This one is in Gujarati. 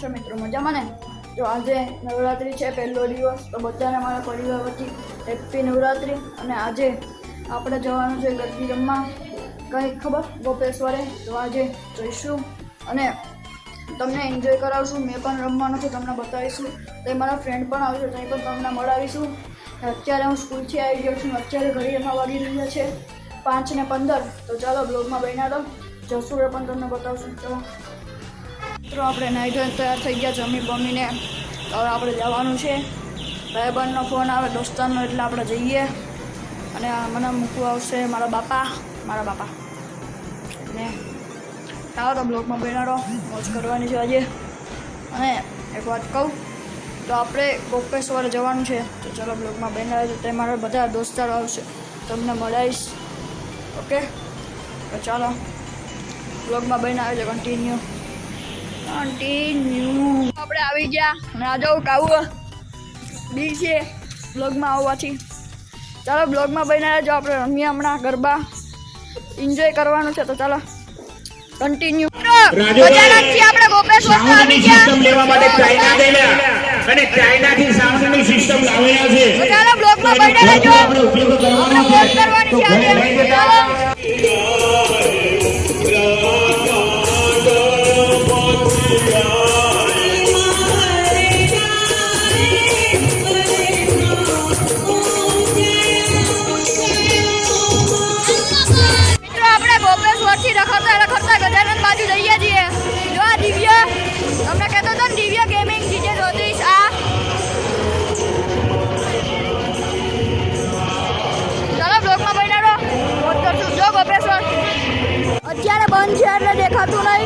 છો મિત્રો? મજામાં ને? તો આજે નવરાત્રિ છે, પહેલો દિવસ, તો બધાને મારા પરિવાર વતી હેપી નવરાત્રિ. અને આજે આપણે જવાનું છે ગરબી રમવા. કંઈ ખબર ગોપેશ્વરે તો આજે જઈશું અને તમને એન્જોય કરાવશું. મેં પણ રમવાનું છે તમને બતાવીશું. તો મારા ફ્રેન્ડ પણ આવશે ત્યાં પણ તમને મળાવીશું. અત્યારે હું સ્કૂલથી આવી ગયો છું. અત્યારે ઘડીમાં વાગી રહ્યા છે, પાંચ ને પંદર. તો ચાલો બ્લોગમાં બન્યા જશું એ પણ તમને બતાવશું. ચલો મિત્રો, આપણે નાહી ધોઈને તૈયાર થઈ ગયા જમી બમીને. હવે આપણે જવાનું છે. ભાઈબંધનો ફોન આવે દોસ્તારનો એટલે આપણે જઈએ. અને મને મૂકવા આવશે મારા બાપા મારા બાપા. ને આવો તો બ્લોગમાં બેનાડો, મોજ કરવાની છે આજે. અને એક વાત કહું, તો આપણે ગોપેશ્વર જવાનું છે. તો ચાલો બ્લોગમાં બેનાડે, તો તે મારા બધા દોસ્તારો આવશે. તમને મળાવીશ ઓકે? તો ચાલો, બ્લોગમાં બનાવે છે કન્ટિન્યુ કન્ટિન્યુ આપણે આવી ગયા. અને કાવો બી છે બ્લોગમાં આવવાથી. ચાલો બ્લોગમાં રહ્યા જો આપણે રમીએ હમણાં ગરબા. એન્જોય કરવાનું છે તો ચાલો. કન્ટિન્યુ આપણે ગોપેશ્વર સાઉન્ડની આવી સિસ્ટમ લેવા માટે ચાઇના ગયેલા અને ચાઇનાથી સાઉન્ડની સિસ્ટમ લાવેલા છે. ચાલો બ્લોગમાં તો એનો બન્યા ખર્ચો રહેજો. આપણે ઉપયોગ કરવાનો છે. તો છે આજે. જતા અત્યારે બંધ છે એટલે દેખાતું નહીં.